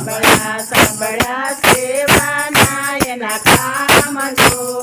ઓ સાંભળ્યા સાંભળ્યા સેવા નાયના કામ જો